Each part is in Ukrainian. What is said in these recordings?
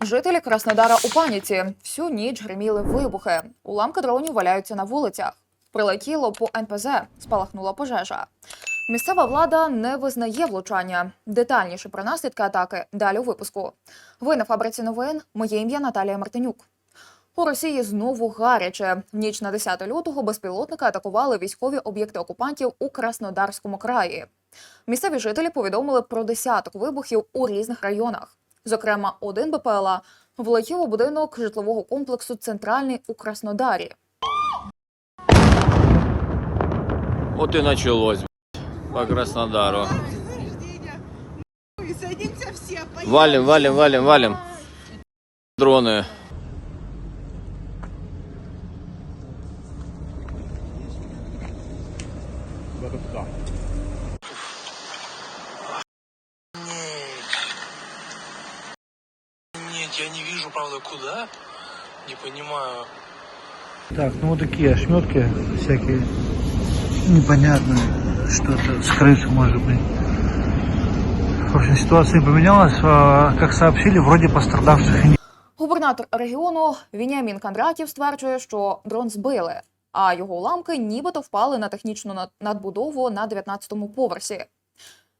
Жителі Краснодара у паніці. Всю ніч гриміли вибухи. Уламки дронів валяються на вулицях. Прилетіло по НПЗ, спалахнула пожежа. Місцева влада не визнає влучання. Детальніше про наслідки атаки далі у випуску. Ви на фабриці новин. Моє ім'я Наталія Мартинюк. У Росії знову гаряче. В ніч на 10 лютого безпілотники атакували військові об'єкти окупантів у Краснодарському краї. Місцеві жителі повідомили про десяток вибухів у різних районах. Зокрема, один БПЛА влетів у будинок житлового комплексу Центральний у Краснодарі. От і началось по Краснодару. Поехали. Валим, валим, валим, валим. Дроны. Нет, я не вижу, правда, куда. Не понимаю. Так, ну вот такие ошметки всякие. Непонятно, что-то с крыши может быть. В общем, ситуация поменялась. А, Как сообщили, вроде пострадавших нет. Губернатор регіону Вініамін Кондратів стверджує, що дрон збили, а його уламки нібито впали на технічну надбудову на 19-му поверсі.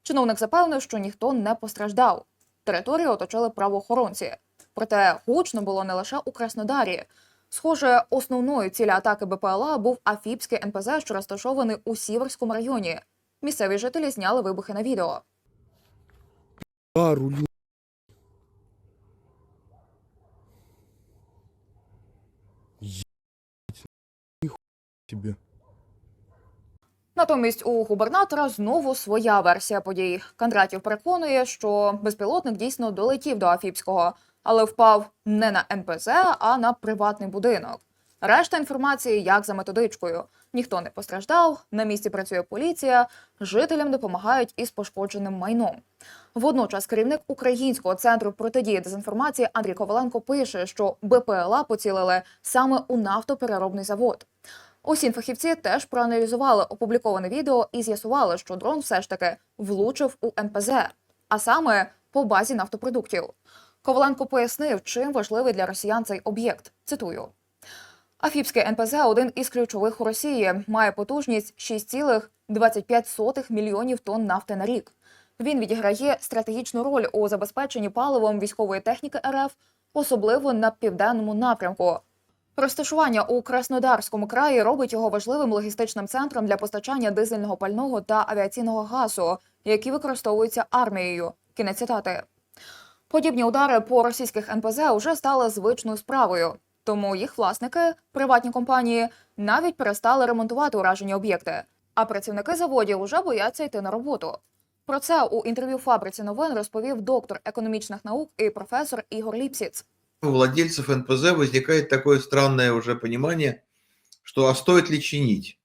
Чиновник запевнив, що ніхто не постраждав. Територію оточили правоохоронці. Проте гучно було не лише у Краснодарі. Схоже, основною цілі атаки БПЛА був Афіпський НПЗ, що розташований у Сіверському районі. Місцеві жителі зняли вибухи на відео. Натомість у губернатора знову своя версія подій. Кондратів переконує, що безпілотник дійсно долетів до Афіпського, але впав не на НПЗ, а на приватний будинок. Решта інформації як за методичкою. Ніхто не постраждав, на місці працює поліція, жителям допомагають із пошкодженим майном. Водночас керівник українського центру протидії дезінформації Андрій Коваленко пише, що БПЛА поцілили саме у нафтопереробний завод. Усі фахівці теж проаналізували опубліковане відео і з'ясували, що дрон все ж таки влучив у НПЗ, а саме по базі нафтопродуктів. Коваленко пояснив, чим важливий для росіян цей об'єкт. Цитую. Афіпське НПЗ один із ключових у Росії, має потужність 6,25 мільйонів тонн нафти на рік. Він відіграє стратегічну роль у забезпеченні паливом військової техніки РФ, особливо на південному напрямку. Розташування у Краснодарському краї робить його важливим логістичним центром для постачання дизельного пального та авіаційного газу, які використовуються армією. Кінець цитати. Подібні удари по російських НПЗ вже стали звичною справою, тому їх власники, приватні компанії, навіть перестали ремонтувати уражені об'єкти. А працівники заводів уже бояться йти на роботу. Про це у інтерв'ю фабриці новин розповів доктор економічних наук і професор Ігор Ліпсіц. у владельцев НПЗ возникает такое странное уже понимание, что а стоит ли чинить?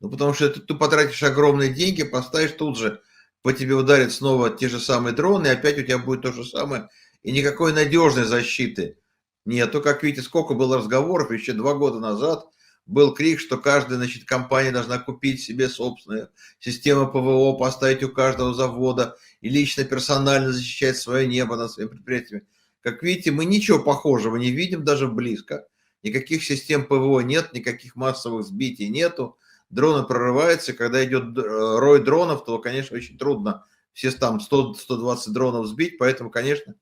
Ну, потому что ты, ты потратишь огромные деньги, поставишь тут же, по тебе ударят снова те же самые дроны, и опять у тебя будет то же самое, и никакой надежной защиты нету. Как видите, сколько было разговоров еще два года назад, был крик, что каждая значит, компания должна купить себе собственную систему ПВО, поставить у каждого завода и лично персонально защищать свое небо над своими предприятиями. Как видите, мы ничего похожего не видим даже близко. Никаких систем ПВО нет, никаких массовых сбитий нету. Дроны прорываются. Когда идет э, рой дронов, то, конечно, очень трудно все там 100-120 дронов сбить. Поэтому, конечно,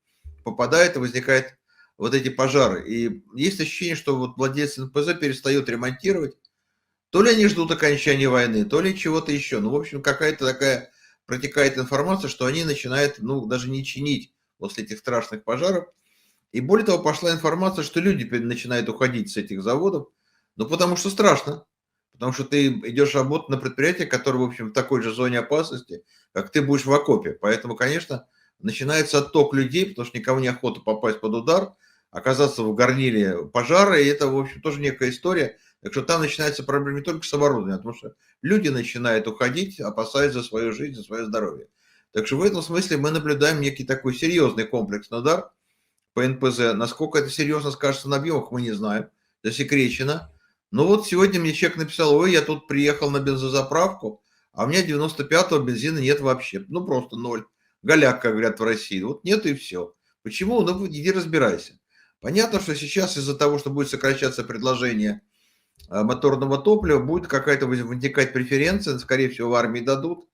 попадает и возникают вот эти пожары. И есть ощущение, что вот владельцы НПЗ перестают ремонтировать. То ли они ждут окончания войны, то ли чего-то еще. Ну, в общем, какая-то такая протекает информация, что они начинают, ну, даже не чинить после этих страшных пожаров. И более того, пошла информация, что люди начинают уходить с этих заводов, ну, потому что страшно. Потому что ты идешь работать на предприятие, которое, в общем, в такой же зоне опасности, как ты будешь в окопе. Поэтому, конечно, начинается отток людей, потому что никому не охота попасть под удар, оказаться в горниле пожара, и это, в общем, тоже некая история. Так что там начинается проблема не только с оборудованием, потому что люди начинают уходить, опасаясь за свою жизнь, за свое здоровье. Так что в этом смысле мы наблюдаем некий такой серьезный комплексный удар по НПЗ. Насколько это серьезно скажется на объемах, мы не знаем. Засекречено. Но вот сегодня мне человек написал, ой, я тут приехал на бензозаправку, а у меня 95-го бензина нет вообще. Ну, просто ноль. Голяк, как говорят в России. Вот нет и все. Почему? Ну, иди разбирайся. Понятно, что сейчас из-за того, что будет сокращаться предложение а, моторного топлива, будет какая-то воз- вытекать преференция, скорее всего, в армии дадут.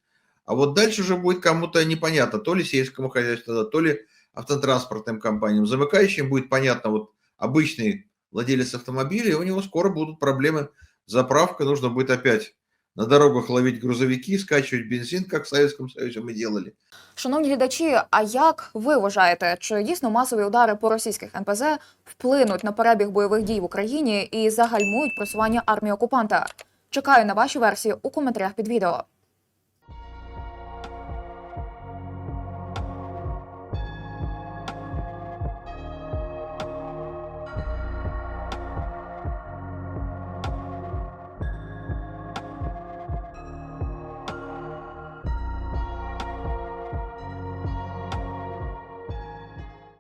А вот дальше уже будет кому-то непонятно, то ли сельскому хозяйству, то ли автотранспортным компаниям. Замыкающим будет понятно, вот обычный владелец автомобиля, и у него скоро будут проблемы с заправкой, нужно будет опять на дорогах ловить грузовики, скачивать бензин, как в Советском Союзе мы делали. Шановні глядачі, а як ви вважаєте, чи дійсно масові удари по російських НПЗ вплинуть на перебіг бойових дій в Україні і загальмують просування армії окупанта? Чекаю на ваші версії у коментарях під відео.